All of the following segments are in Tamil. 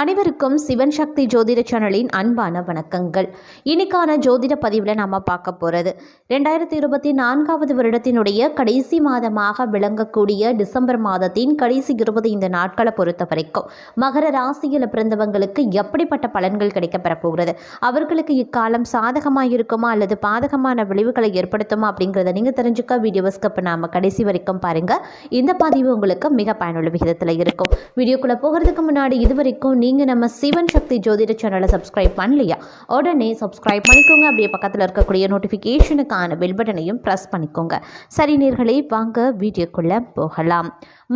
அனைவருக்கும் சிவன் சக்தி ஜோதிட சேனலின் அன்பான வணக்கங்கள். இன்னைக்கான ஜோதிட பதிவில் நாம் பார்க்க போகிறது ரெண்டாயிரத்தி இருபத்தி நான்காவது வருடத்தினுடைய கடைசி மாதமாக விளங்கக்கூடிய டிசம்பர் மாதத்தின் கடைசி இருபது இந்த நாட்களை பொறுத்த வரைக்கும் மகர ராசியில் பிறந்தவங்களுக்கு எப்படிப்பட்ட பலன்கள் கிடைக்கப்பெற போகிறது? அவர்களுக்கு இக்காலம் சாதகமாக இருக்குமா அல்லது பாதகமான விளைவுகளை ஏற்படுத்துமா அப்படிங்கிறத நீங்கள் தெரிஞ்சுக்க வீடியோ ஸ்கப் நாம் கடைசி வரைக்கும் பாருங்கள் இந்த பதிவு உங்களுக்கு மிக பயனுள்ள விகிதத்தில் இருக்கும். வீடியோக்குள்ளே போகிறதுக்கு முன்னாடி இது வரைக்கும் நீங்கள் நம்ம சிவன் சக்தி ஜோதிட சேனலை சப்ஸ்கிரைப் பண்ணலையா? உடனே சப்ஸ்கிரைப் பண்ணிக்கோங்க. அப்படியே பக்கத்தில் இருக்கக்கூடிய நோட்டிஃபிகேஷனுக்கான பெல் பட்டனையும் ப்ரெஸ் பண்ணிக்கோங்க. சரி நேர்களே வாங்க வீடியோக்குள்ளே போகலாம்.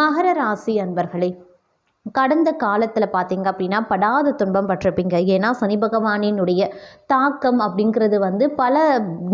மகர ராசி அன்பர்களே கடந்த காலத்தில் பார்த்தீங்க அப்படின்னா படாத துன்பம் பட்டிருப்பீங்க. ஏன்னா சனி பகவானினுடைய தாக்கம் அப்படிங்கிறது வந்து பல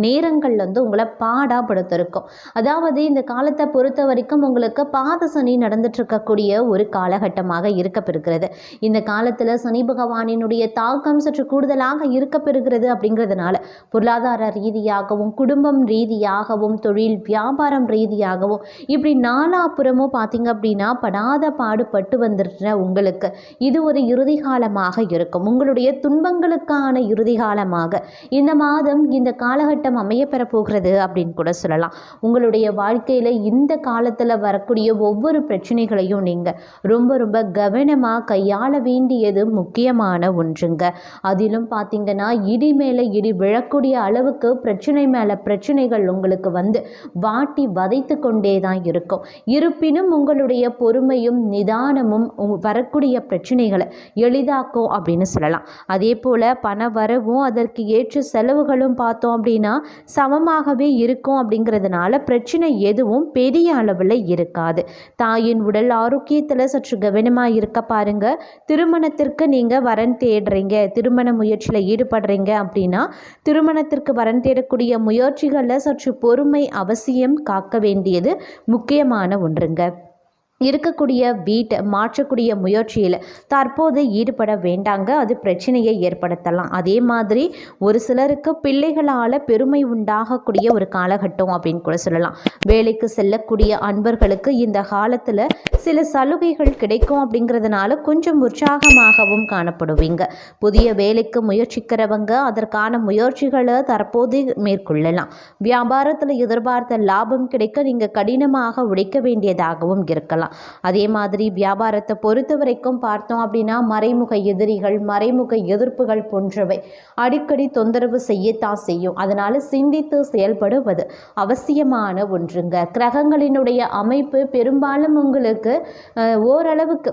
நேரங்கள்ல வந்து உங்களை பாடாப்படுத்திருக்கும். அதாவது இந்த காலத்தை பொறுத்த வரைக்கும் உங்களுக்கு பாத சனி நடந்துட்டு இருக்கக்கூடிய ஒரு காலகட்டமாக இருக்கப்பெறுகிறது. இந்த காலத்தில் சனி பகவானினுடைய தாக்கம் சற்று கூடுதலாக இருக்கப்பெறுகிறது அப்படிங்கிறதுனால பொருளாதார ரீதியாகவும் குடும்பம் ரீதியாகவும் தொழில் வியாபாரம் ரீதியாகவும் இப்படி நாலாபுறமும் பார்த்தீங்க அப்படின்னா படாத பாடுபட்டு பெற்ற உங்களுக்கு. இது ஒரு இறுதி காலமாக இருக்கும். உங்களுடைய துன்பங்களுக்கான இறுதி காலமாக இந்த மாதம் இந்த காலகட்டம் அமையப்பெற போகிறது அப்படின்னு கூட சொல்லலாம். உங்களுடைய வாழ்க்கையில் இந்த காலத்தில் வரக்கூடிய ஒவ்வொரு பிரச்சனைகளையும் நீங்கள் ரொம்ப ரொம்ப கவனமாக கையாள வேண்டியது முக்கியமான ஒன்றுங்க. அதிலும் பார்த்தீங்கன்னா இடி மேலே இடி விழக்கூடிய அளவுக்கு பிரச்சனை மேலே பிரச்சனைகள் உங்களுக்கு வந்து வாட்டி வதைத்து கொண்டே தான் இருக்கும். இருப்பினும் உங்களுடைய பொறுமையும் நிதானமும் வரக்கூடிய பிரச்சனைகளை எளிதாக்கும் அப்படின்னு சொல்லலாம். அதே போல் பண வரவும் அதற்கு ஏற்ற செலவுகளும் பார்த்தோம் அப்படின்னா சமமாகவே இருக்கும் அப்படிங்கிறதுனால பிரச்சனை எதுவும் பெரிய அளவில் இருக்காது. தாயின் உடல் ஆரோக்கியத்தில் சற்று கவனமாக இருக்க பாருங்க. திருமணத்திற்கு நீங்கள் வரன் தேடுறீங்க. திருமண முயற்சியில் ஈடுபடுறீங்க அப்படின்னா திருமணத்திற்கு வரன் தேடக்கூடிய முயற்சிகளில் சற்று பொறுமை அவசியம் காக்க வேண்டியது முக்கியமான ஒன்றுங்க. இருக்கக்கூடிய வீட்டை மாற்றக்கூடிய முயற்சியில் தற்போது ஈடுபட வேண்டாங்க. அது பிரச்சனையை ஏற்படுத்தலாம். அதே மாதிரி ஒரு சிலருக்கு பிள்ளைகளால் பெருமை உண்டாகக்கூடிய ஒரு காலகட்டம் அப்படின்னு கூட சொல்லலாம். வேலைக்கு செல்லக்கூடிய அன்பர்களுக்கு இந்த காலத்தில் சில சலுகைகள் கிடைக்கும் அப்படிங்கிறதுனால கொஞ்சம் உற்சாகமாகவும் காணப்படுவீங்க. புதிய வேலைக்கு முயற்சிக்கிறவங்க அதற்கான முயற்சிகளை தற்போது மேற்கொள்ளலாம். வியாபாரத்தில் எதிர்பார்த்த லாபம் கிடைக்க நீங்கள் கடினமாக உழைக்க வேண்டியதாகவும் இருக்கலாம். அதே மாதிரி வியாபாரத்தை பொறுத்த வரைக்கும் பார்த்தோம் அப்படின்னா மறைமுக எதிரிகள் மறைமுக எதிர்ப்புகள் போன்றவை அடிக்கடி தொந்தரவு செய்யத்தான் செய்யும். அதனால சிந்தித்து செயல்படுவது அவசியமான ஒன்றுங்க. கிரகங்களினுடைய அமைப்பு பெரும்பாலும் உங்களுக்கு அஹ், ஓரளவுக்கு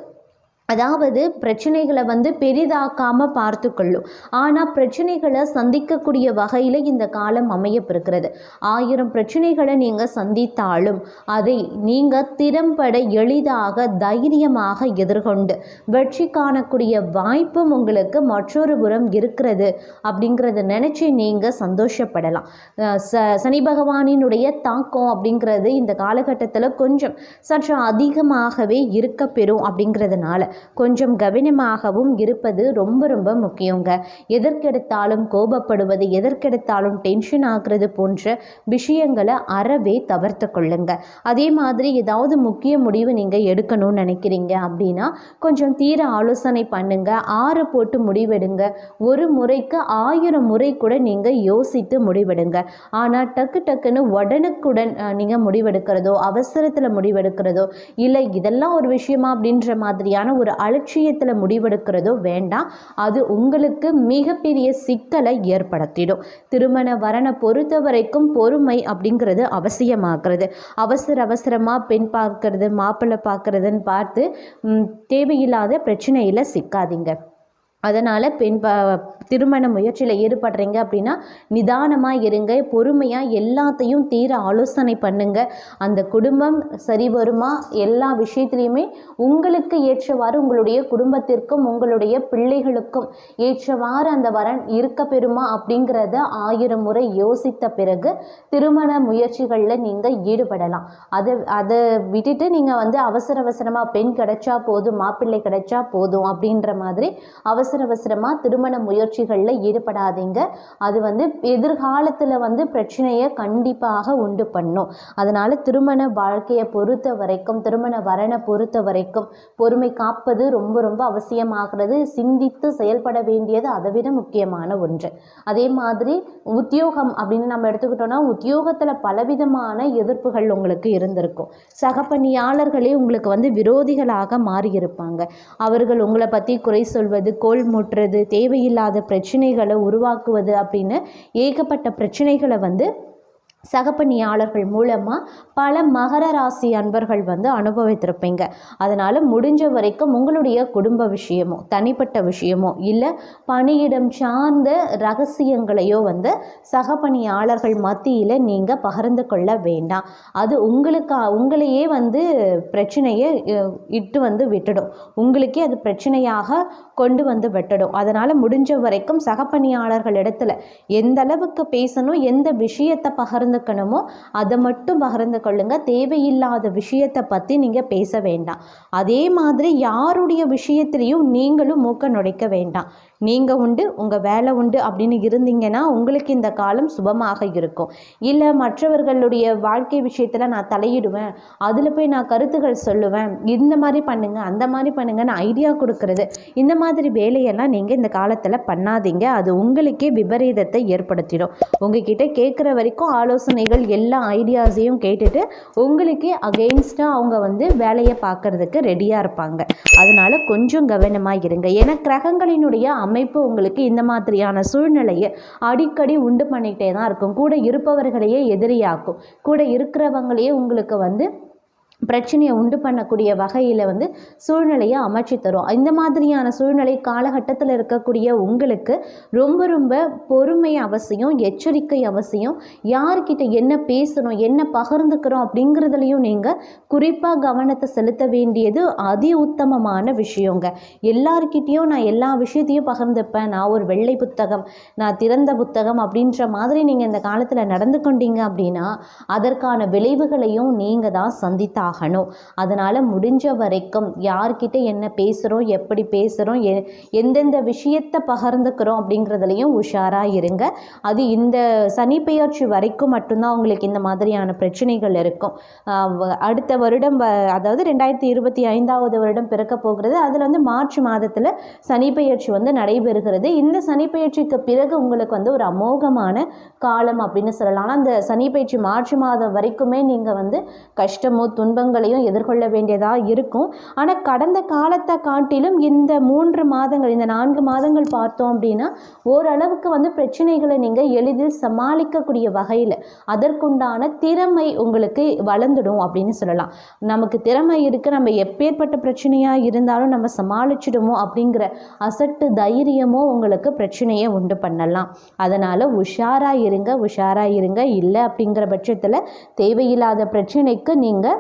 அதாவது பிரச்சனைகளை வந்து பெரிதாக்காமல் பார்த்துக்கொள்ளும். ஆனால் பிரச்சனைகளை சந்திக்கக்கூடிய வகையில் இந்த காலம் அமையப்பிருக்கிறது ஆயிரம் பிரச்சனைகளை நீங்கள் சந்தித்தாலும் அதை நீங்கள் திறம்பட எளிதாக தைரியமாக எதிர்கொண்டு வெற்றி காணக்கூடிய வாய்ப்பும் உங்களுக்கு மற்றொரு புறம் இருக்கிறது அப்படிங்கிறத நினச்சி நீங்கள் சந்தோஷப்படலாம். ச சனி பகவானினுடைய தாக்கம் அப்படிங்கிறது இந்த காலகட்டத்தில் கொஞ்சம் சற்று அதிகமாகவே இருக்க பெறும் அப்படிங்கிறதுனால. கொஞ்சம் கவனமாகவும் இருப்பது ரொம்ப ரொம்ப முக்கியங்க. எதற்கெடுத்தாலும் கோபப்படுவது எதற்கெடுத்தாலும் டென்ஷன் ஆகிறது போன்ற விஷயங்களை அறவே தவிர்த்து கொள்ளுங்க. அதே மாதிரி ஏதாவது முக்கிய முடிவு நீங்கள் எடுக்கணும்னு நினைக்கிறீங்க அப்படின்னா கொஞ்சம் தீர ஆலோசனை பண்ணுங்க. ஆறு போட்டு முடிவெடுங்க. ஒரு முறைக்கு ஆயிரம் முறை கூட நீங்கள் யோசித்து முடிவெடுங்க. ஆனால் டக்கு டக்குன்னு உடனுக்குடன் நீங்கள் முடிவெடுக்கிறதோ அவசரத்தில் முடிவெடுக்கிறதோ இல்லை இதெல்லாம் ஒரு விஷயமா அப்படின்ற மாதிரியான ஒரு அலட்சியத்தில் முடிவெடுக்கிறதோ வேண்டாம். அது உங்களுக்கு மிகப்பெரிய சிக்கலை ஏற்படுத்திடும். திருமண வரனை பொறுத்த வரைக்கும் பொறுமை அப்படிங்கிறது அவசியமாகிறது. அவசர அவசரமாக பெண் பார்க்கறது மாப்பிள்ளை பார்க்கறதுன்னு பார்த்து தேவையில்லாத பிரச்சனையில் சிக்காதீங்க. அதனால் பெண் ப திருமண முயற்சியில் ஈடுபடுறீங்க அப்படின்னா நிதானமாக இருங்க பொறுமையாக எல்லாத்தையும் தீர ஆலோசனை பண்ணுங்க. அந்த குடும்பம் சரி வருமா? எல்லா விஷயத்துலையுமே உங்களுக்கு ஏற்றவாறு உங்களுடைய குடும்பத்திற்கும் உங்களுடைய பிள்ளைகளுக்கும் ஏற்றவாறு அந்த வரன் இருக்க பெறுமா அப்படிங்கிறத ஆயிரம் முறை யோசித்த பிறகு திருமண முயற்சிகளில் நீங்கள் ஈடுபடலாம். அதை அதை விட்டுட்டு நீங்கள் வந்து அவசர அவசரமாக பெண் கிடைச்சா போதும் மாப்பிள்ளை கிடைச்சா போதும் அப்படின்ற மாதிரி அவசர அவசர அவசரமாக திருமண முயற்சிகளில் ஈடுபடாதீங்க. அது வந்து எதிர்காலத்தில் வந்து பிரச்சனையை கண்டிப்பாக உண்டு பண்ணும். அதனால் திருமண வாழ்க்கையை பொறுத்த வரைக்கும் திருமண வரனை பொறுத்த வரைக்கும் பொறுமை காப்பது ரொம்ப ரொம்ப அவசியமாகிறது. சிந்தித்து செயல்பட வேண்டியது அதை விட முக்கியமான ஒன்று. அதே மாதிரி உத்தியோகம் அப்படின்னு நம்ம எடுத்துக்கிட்டோம்னா உத்தியோகத்தில் பலவிதமான எதிர்ப்புகள் உங்களுக்கு இருந்திருக்கும். சக பணியாளர்களே உங்களுக்கு வந்து விரோதிகளாக மாறியிருப்பாங்க. அவர்கள் உங்களை பற்றி குறை சொல்வது கோல் முட்டுறது தேவையில்லாத பிரச்சனைகளை உருவாக்குவது அப்படின்னு ஏகப்பட்ட பிரச்சனைகளை வந்து சகப்பணியாளர்கள் மூலமாக பல மகர ராசி அன்பர்கள் வந்து அனுபவித்திருப்பீங்க. அதனால் முடிஞ்ச வரைக்கும் உங்களுடைய குடும்ப விஷயமோ தனிப்பட்ட விஷயமோ இல்லை பணியிடம் சார்ந்த ரகசியங்களையோ வந்து சகப்பணியாளர்கள் மத்தியில் நீங்கள் பகிர்ந்து கொள்ள வேண்டாம். அது உங்களுக்கு உங்களையே வந்து பிரச்சனையை இட்டு வந்து விட்டுடும். உங்களுக்கே அது பிரச்சனையாக கொண்டு வந்து விட்டுடும். அதனால் முடிஞ்ச வரைக்கும் சகப்பணியாளர்கள் இடத்துல எந்த அளவுக்கு பேசணும் எந்த விஷயத்தை பகிர்ந்துக்கணுமோ அதை மட்டும் பகிர்ந்து கொள்ளுங்க தேவையில்லாத விஷயத்தை பற்றி நீங்கள் பேச வேண்டாம். அதே மாதிரி யாருடைய விஷயத்திலையும் நீங்களும் மூக்க நுழைக்க வேண்டாம். நீங்கள் உண்டு உங்கள் வேலை உண்டு அப்படின்னு இருந்தீங்கன்னா உங்களுக்கு இந்த காலம் சுபமாக இருக்கும். இல்லை மற்றவர்களுடைய வாழ்க்கை விஷயத்தில் நான் தலையிடுவேன் அதில் போய் நான் கருத்துக்கள் சொல்லுவேன் இந்த மாதிரி பண்ணுங்கள் அந்த மாதிரி பண்ணுங்கன்னு ஐடியா கொடுக்கறது இந்த மாதிரி வேலையெல்லாம் நீங்கள் இந்த காலத்தில் பண்ணாதீங்க. அது உங்களுக்கே விபரீதத்தை ஏற்படுத்திடும். உங்ககிட்ட கேட்குற வரைக்கும் ஆலோசனைகள் எல்லா ஐடியாஸையும் கேட்டுட்டு உங்களுக்கே அகெயின்ஸ்டாக அவங்க வந்து வேலையை பார்க்கறதுக்கு ரெடியாக இருப்பாங்க. அதனால் கொஞ்சம் கவனமாக இருங்க. ஏன்னா கிரகங்களினுடைய அமைப்பு உங்களுக்கு இந்த மாதிரியான சூழ்நிலையை அடிக்கடி உண்டு பண்ணிகிட்டே தான் இருக்கும். கூட இருப்பவர்களையே எதிரியாக்கும். கூட இருக்கிறவங்களையே உங்களுக்கு வந்து பிரச்சனையை உண்டு பண்ணக்கூடிய வகையில் வந்து சூழ்நிலையை அமைச்சு தரும். இந்த மாதிரியான சூழ்நிலை காலகட்டத்தில் இருக்கக்கூடிய உங்களுக்கு ரொம்ப ரொம்ப பொறுமை அவசியம் எச்சரிக்கை அவசியம். யார்கிட்ட என்ன பேசணும் என்ன பகிர்ந்துக்கிறோம் அப்படிங்கிறதுலையும் நீங்கள் குறிப்பாக கவனத்தை செலுத்த வேண்டியது அதி உத்தமமான விஷயங்க. எல்லார்கிட்டேயும் நான் எல்லா விஷயத்தையும் பகிர்ந்துப்பேன். நான் ஒரு வெள்ளை புத்தகம் நான் திறந்த புத்தகம் அப்படின்ற மாதிரி நீங்கள் இந்த காலத்தில் நடந்து கொண்டீங்க அப்படின்னா அதற்கான விளைவுகளையும் நீங்கள் தான் ஆகணும். அதனால் முடிஞ்ச வரைக்கும் யார்கிட்ட என்ன பேசுகிறோம் எப்படி பேசுகிறோம் எ எந்தெந்த விஷயத்தை பகிர்ந்துக்கிறோம் அப்படிங்கிறதுலையும் உஷாராக இருங்க. அது இந்த சனி பெயர்ச்சி வரைக்கும் மட்டும்தான் உங்களுக்கு இந்த மாதிரியான பிரச்சனைகள் இருக்கும். அடுத்த வருடம் வ- அதாவது ரெண்டாயிரத்தி இருபத்தி ஐந்தாவது வருடம் பிறக்க போகிறது. அதில் வந்து மார்ச் மாதத்தில் சனி பெயர்ச்சி வந்து நடைபெறுகிறது. இந்த சனி பெயர்ச்சிக்கு பிறகு உங்களுக்கு வந்து ஒரு அமோகமான காலம் அப்படின்னு சொல்லலாம். ஆனால் அந்த சனி பெயர்ச்சி மார்ச் மாதம் வரைக்குமே நீங்கள் வந்து கஷ்டமோ துன்பங்களையும் எதிர்கொள்ள வேண்டியதாக இருக்கும். ஆனால் கடந்த காலத்தை காட்டிலும் இந்த மூன்று மாதங்கள் இந்த நான்கு மாதங்கள் பார்த்தோம் அப்படின்னா ஓரளவுக்கு வந்து பிரச்சனைகளை நீங்கள் எளிதில் சமாளிக்கக்கூடிய வகையில் அதற்குண்டான திறமை உங்களுக்கு வளர்ந்துடும் அப்படின்னு சொல்லலாம். நமக்கு திறமை இருக்குது நம்ம எப்பேற்பட்ட பிரச்சனையாக இருந்தாலும் நம்ம சமாளிச்சிடுமோ அப்படிங்கிற அசட்டு தைரியமோ உங்களுக்கு பிரச்சனையை உண்டு பண்ணலாம். அதனால் உஷாராக இருங்க உஷாராக இருங்க. இல்லை அப்படிங்கிற பட்சத்தில் தேவையில்லாத பிரச்சனைக்கு நீங்கள்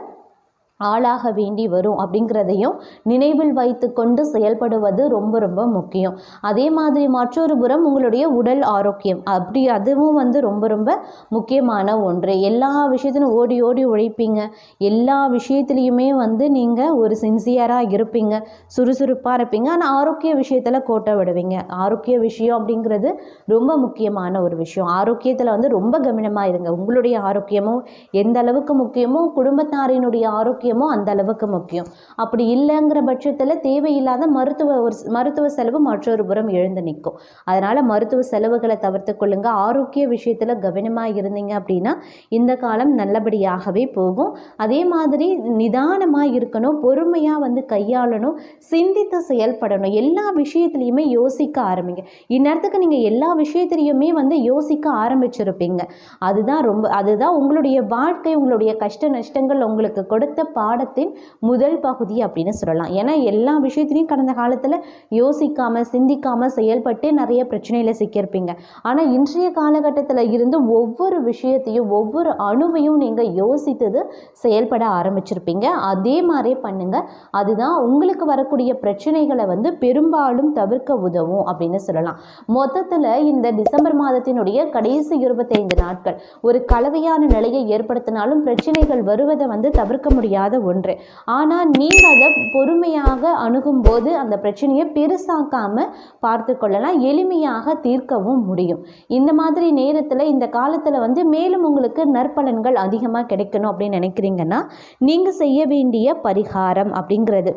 ஆளாக வேண்டி வரும் அப்படிங்கிறதையும் நினைவில் வைத்து கொண்டு செயல்படுவது ரொம்ப ரொம்ப முக்கியம். அதே மாதிரி மற்றொரு புறம் உங்களுடைய உடல் ஆரோக்கியம். அப்படி அதுவும் வந்து ரொம்ப ரொம்ப முக்கியமான ஒன்று. எல்லா விஷயத்திலும் ஓடி ஓடி உழைப்பீங்க. எல்லா விஷயத்துலையுமே வந்து நீங்கள் ஒரு சின்சியராக இருப்பீங்க. சுறுசுறுப்பாக இருப்பீங்க. ஆனால் ஆரோக்கிய விஷயத்தில் கோட்டை விடுவீங்க. ஆரோக்கிய விஷயம் அப்படிங்கிறது ரொம்ப முக்கியமான ஒரு விஷயம். ஆரோக்கியத்தில் வந்து ரொம்ப கவனமாக இருங்க. உங்களுடைய ஆரோக்கியமும் எந்த அளவுக்கு முக்கியமோ குடும்பத்தாரினுடைய முக்கியமோ அந்த அளவுக்கு முக்கியம். அப்படி இல்லைங்கிற பட்சத்தில் தேவையில்லாத மருத்துவ ஒரு மருத்துவ செலவு மற்றொரு புறம் எழுந்து நிற்கும். அதனால் மருத்துவ செலவுகளை தவிர்த்து கொள்ளுங்க. ஆரோக்கிய விஷயத்தில் கவனமாக இருந்தீங்க அப்படின்னா இந்த காலம் நல்லபடியாகவே போகும். அதே மாதிரி நிதானமாக இருக்கணும் பொறுமையாக வந்து கையாளணும் சிந்தித்து செயல்படணும். எல்லா விஷயத்துலையுமே யோசிக்க ஆரம்பிங்க. இந்நேரத்துக்கு நீங்கள் எல்லா விஷயத்துலையுமே வந்து யோசிக்க ஆரம்பிச்சிருப்பீங்க. அதுதான் ரொம்ப அதுதான் உங்களுடைய வாழ்க்கை உங்களுடைய கஷ்ட நஷ்டங்கள் உங்களுக்கு கொடுத்த பாடத்தின் முதல் பகுதி அப்படின்னு சொல்லலாம். ஏன்னா எல்லா விஷயத்துலையும் கடந்த காலத்தில் யோசிக்காமல் சிந்திக்காமல் செயல்பட்டு நிறைய பிரச்சனையில் சிக்கியிருப்பீங்க. ஆனால் இன்றைய காலகட்டத்தில் இருந்து ஒவ்வொரு விஷயத்தையும் ஒவ்வொரு அணுவையும் நீங்கள் யோசித்தது செயல்பட ஆரம்பிச்சிருப்பீங்க. அதே மாதிரி பண்ணுங்க. அதுதான் உங்களுக்கு வரக்கூடிய பிரச்சனைகளை வந்து பெரும்பாலும் தவிர்க்க உதவும் அப்படின்னு சொல்லலாம். மொத்தத்தில் இந்த டிசம்பர் மாதத்தினுடைய கடைசி இருபத்தைந்து நாட்கள் ஒரு கலவையான நிலையை ஏற்படுத்தினாலும் பிரச்சனைகள் வருவதை வந்து தவிர்க்க முடியாது முடியாத ஒன்று. ஆனால் நீங்கள் அதை பொறுமையாக அணுகும்போது அந்த பிரச்சனையை பெருசாக்காமல் பார்த்து கொள்ளலாம் எளிமையாக தீர்க்கவும் முடியும். இந்த மாதிரி நேரத்தில் இந்த காலத்தில் வந்து மேலும் உங்களுக்கு நற்பலன்கள் அதிகமாக கிடைக்கணும் அப்படின்னு நினைக்கிறீங்கன்னா நீங்கள் செய்ய வேண்டிய பரிகாரம் அப்படிங்கிறது.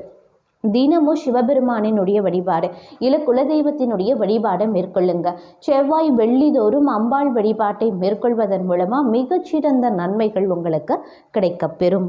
தினமும் சிவபெருமானினுடைய வழிபாடு இல்லை குலதெய்வத்தினுடைய வழிபாடை மேற்கொள்ளுங்க. செவ்வாய் வெள்ளிதோறும் அம்பாள் வழிபாட்டை மேற்கொள்வதன் மூலமாக மிகச்சிறந்த நன்மைகள் உங்களுக்கு கிடைக்கப்பெறும்.